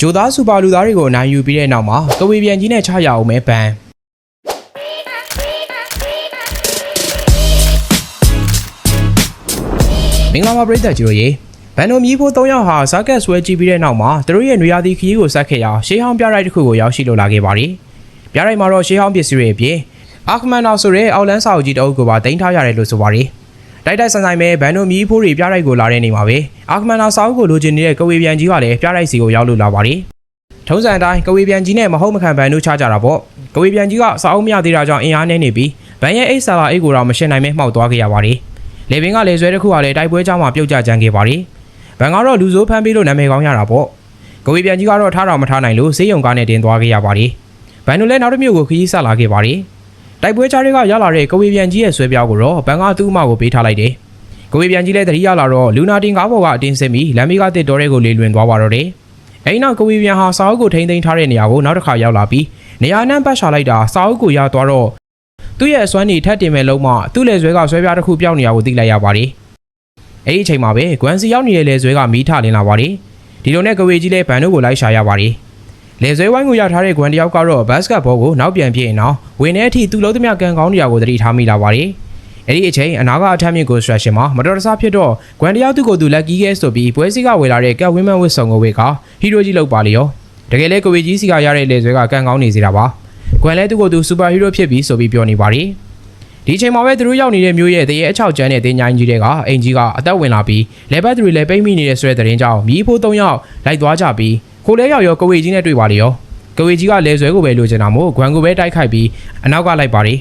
ဂျိုသားစူပါလူသားတွေကိုအနိုင်ယူပြီးတဲ့နောက်မှာကဝေပြန်ကြီးနဲ့ချရအောင်ပဲဘန်မင်္ဂလာပါပရိသတ်ကြီးတို့ရေဘန်နိုမီဖို၃ယောက်ဟာဇာကက်ဆွဲကြည့်ပြီးတဲ့နောက်မှာသူတို့ရဲ့နွေရာသီခရီးကိုဆက်ခဲ့ရာရှေးဟောင်းပြတိုက်တစ်ခုကိုရောက်ရှိလိုလာခဲ့ပါတယ်ပြတိုက်မှာတော့ရှေးဟောင်းပစ္စည်းတွေအပြင်အာခမန်နာဆိုတဲ့အောက်လန်းစာအုပ်ကြီးတအုပ်ကိုပါတင်ထားရတယ်လို့ဆိုပါတယ် တိုက်တိုက်ဆန်ဆိုင်ပဲဘန်နိုမီဖိုးတွေပြတိုက်ကိုလာတဲ့နေမှာပဲအာခမန်နာစာအုပ်ကိုလိုချင်နေတဲ့ကဝေပြန်ကြီးကလည်းပြတိုက်စီကိုရောက်လို့လာပါတယ်ထုံးစံအတိုင်းကဝေပြန်ကြီးနဲ့မဟုတ်မခံဘန်တို့ချကြတာပေါ့ကဝေပြန်ကြီးကစာအုပ်မရသေးတာကြောင့်အင်အားနည်းနေပြီးဘန်ရဲ့အိတ်ဆာလာအိတ်ကိုတော့မရှင်းနိုင်မဲမှောက်သွားခဲ့ရပါတယ်လေပင်ကလေဆွဲတစ်ခုကလည်းတိုက်ပွဲကြောင်းမှာပြုတ်ကျကြမ်းခဲ့ပါတယ်ဘန်ကတော့လူဆိုးဖမ်းပြီးလို့နာမည်ကောင်းရတာပေါ့ကဝေပြန်ကြီးကတော့ထားတော်မထားနိုင်လို့ဈေးရုံကားနဲ့တင်သွားခဲ့ရပါတယ်ဘန်တို့လည်းနောက်တစ်မျိုးကိုခရီးဆက်လာခဲ့ပါတယ် တိုက်ပွဲကြားတွေကရလာတဲ့ကဝေပြန်ကြီးရဲ့ဆွဲပြောင်းကိုတော့ဘန်ကသူ့အမကိုပေးထားလိုက်တယ်ကဝေပြန်ကြီးလည်းသတိရလာတော့လူနာတင်ကားပေါ်ကအတင်းစစ်ပြီးလမ်းမေးကတစ်တော်တွေကိုလေလွင်သွားပါတော့တယ်အဲ့နောက်ကဝီပြန်ဟာစာအုပ်ကိုထိန်းသိမ်းထားတဲ့နေရာကိုနောက်တစ်ခါရောက်လာပြီးနေရာနှံ့ပတ်ရှာလိုက်တာစာအုပ်ကိုရသွားတော့သူ့ရဲ့အစွမ်းနေထက်တင်မဲ့လုံးမသူ့လေဆွဲကဆွဲပြားတစ်ခုပြောင်းနေရကိုသိလိုက်ရပါတယ်။အဲ့ဒီအချိန်မှာပဲဂွမ်စီရောက်နေတဲ့လေဆွဲကမီးထလင်းလာပါတယ်။ဒီလိုနဲ့ကဝေကြီးလည်းဘန်တို့ကိုလိုက်ရှာရပါတယ်။ လေဆွဲဝိုင်းကိုရထားတဲ့ဂွမ်တယောက်ကတော့ဘတ်စကတ်ဘောကိုနောက်ပြန်ပြေးအောင်ဝင်တဲ့အထိသူ့လုံးသမျှကန်ကောင်းနေရာကိုသတိထားမိလာပါတယ်။အဲ့ဒီအချိန်အနာကအထက်မြင့်ကိုစထရက်ရှင်မှာမတော်တဆဖြစ်တော့ဂွမ်တယောက်သူ့ကိုသူလက်ကီးကဲဆိုပြီးပွဲစည်းကဝေလာတဲ့ကက်ဝင်းမန်ဝစ်ဆောင်ကိုဝေကဟီရိုကြီးလောက်ပါလေရောတကယ်လဲကိုဝေကြီးစီကရတဲ့လေဆွဲကကန်ကောင်းနေစီတာပါဂွမ်လဲသူ့ကိုသူစူပါဟီးရိုးဖြစ်ပြီးဆိုပြီးပြောနေပါတယ်ဒီအချိန်မှာပဲသူတို့ရောက်နေတဲ့မျိုးရဲ့တရေအချောက်ကျန်းတဲ့တင်းချိုင်းကြီးတွေကအိမ်ကြီးကအသက်ဝင်လာပြီးလေဘတ်တွေလည်းပိတ်မိနေတဲ့ဆွဲတဲ့ရင်ကြောင့်မြီးဖိုး၃ယောက်လိုက်သွားကြပြီး ကိုလဲရောက်ရောကိုဝေကြီးနဲ့တွေ့ပါလေရောကိုဝေကြီးကလေဆွဲကိုပဲလိုချင်တာမို့ဂွမ်ကိုပဲတိုက်ခိုက်ပြီးအနောက်ကလိုက်ပါတယ်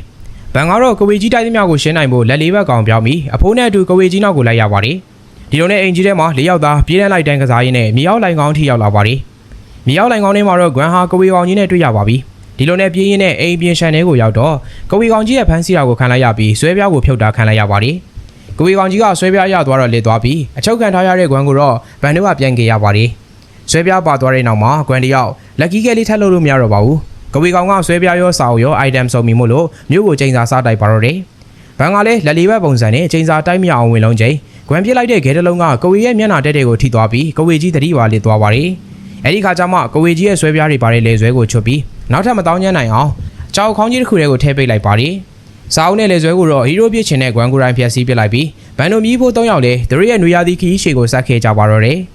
ဘန်ကတော့ကဝေကြီးတိုက်သမျှကိုရှင်းနိုင်ဖို့လက်လေးဘက်ကောင်ပြောင်းပြီးအဖိုးနဲ့အတူကဝေကြီးနောက်ကိုလိုက်ရပါတယ်။ဒီလိုနဲ့အင်ကြီးထဲမှာ၄ယောက်သားပြေးတန်းလိုက်တန်းကစားရင်းနဲ့မြေရောက်လိုင်ကောင်းထိရောက်လာပါတယ်။မြေရောက်လိုင်ကောင်းထဲမှာတော့ဂွမ်ဟာကဝေကောင်ကြီးနဲ့တွေ့ရပါပြီ။ဒီလိုနဲ့ပြေးရင်းနဲ့အိမ်ပြင်ရှန်ထဲကိုရောက်တော့ကဝေကောင်ကြီးရဲ့ဖမ်းဆီးတာကိုခံလိုက်ရပြီးဆွဲပြားကိုဖြုတ်တာခံလိုက်ရပါတယ်။ကဝေကောင်ကြီးကဆွဲပြားရသွားတော့လေသွားပြီးအချုပ်ခံထားရတဲ့ဂွမ်ကိုတော့ဘန်တို့ကပြန်ကြရပါတယ်။ ဆွဲပြားပါသွားတဲ့နောက်မှာဂွမ်တယောက်လက်ကီးကဲလေးထပ်လို့လို့မရတော့ပါဘူး။ကဝေကောင်ကဆွဲပြားရောစာအုပ်ရော item စုံမိမို့လို့မြို့ကိုချိန်စာစားတိုက်ပါတော့တယ်။ဘန်ကလည်းလက်လေးဘက်ပုံစံနဲ့ချိန်စာတိုက်မရအောင်ဝင်လုံးချိန်ဂွမ်ပြစ်လိုက်တဲ့ဂဲတလုံးကကဝေရဲ့မျက်နှာတက်တဲ့ကိုထိသွားပြီးကဝေကြီးတတိပါလေးသွားပါတယ်။အဲဒီခါကျမှကဝေကြီးရဲ့ဆွဲပြားတွေပါတဲ့လေဆွဲကိုချွတ်ပြီးနောက်ထပ်မတောင်းညမ်းနိုင်အောင်ကြောက်ခေါင်းကြီးတစ်ခုတည်းကိုထည့်ပိတ်လိုက်ပါတယ်။စာအုပ်နဲ့လေဆွဲကိုတော့ဟီရိုပြစ်ချင်တဲ့ဂွမ်ကိုရိုင်းဖျက်ဆီးပစ်လိုက်ပြီးဘန်တို့မြီးဖို့၃ယောက်လည်းသူတို့ရဲ့နွေရာသီခီးရှေကိုဆက်ခဲ့ကြပါတော့တယ်။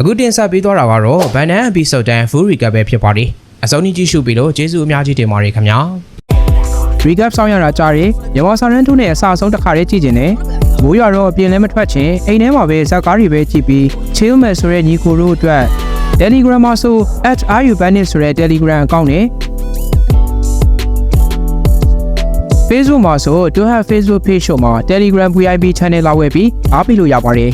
အခုတင်ဆက်ပေးသွားတာကတော့ဗန်နန်အပီဆိုဒန် full recap ပဲဖြစ်ပါတယ်အစုံကြီးကြည့်ရှုပြီးလို့ကျေးဇူးအများကြီးတင်ပါတယ်ခင်ဗျာ recap ဆောင်ရတာကြားတယ်မြန်မာစာရန်ထုနဲ့အစအဆုံးတစ်ခါတည်းကြည့်ကျင်တယ်မိုးရွာတော့အပြင်လည်းမထွက်ချင်အိမ်ထဲမှာပဲဇက်ကားတွေပဲကြည့်ပြီး chill မဲ့ဆိုတဲ့ညီကိုတို့အတွက် Telegram မှာဆို @rubandit ဆိုတဲ့ Telegram အကောင့်နဲ့ Facebook မှာဆို to have Facebook page မှာ Telegram VIP channel လာဝယ်ပြီးအားပေးလို့ရပါတယ်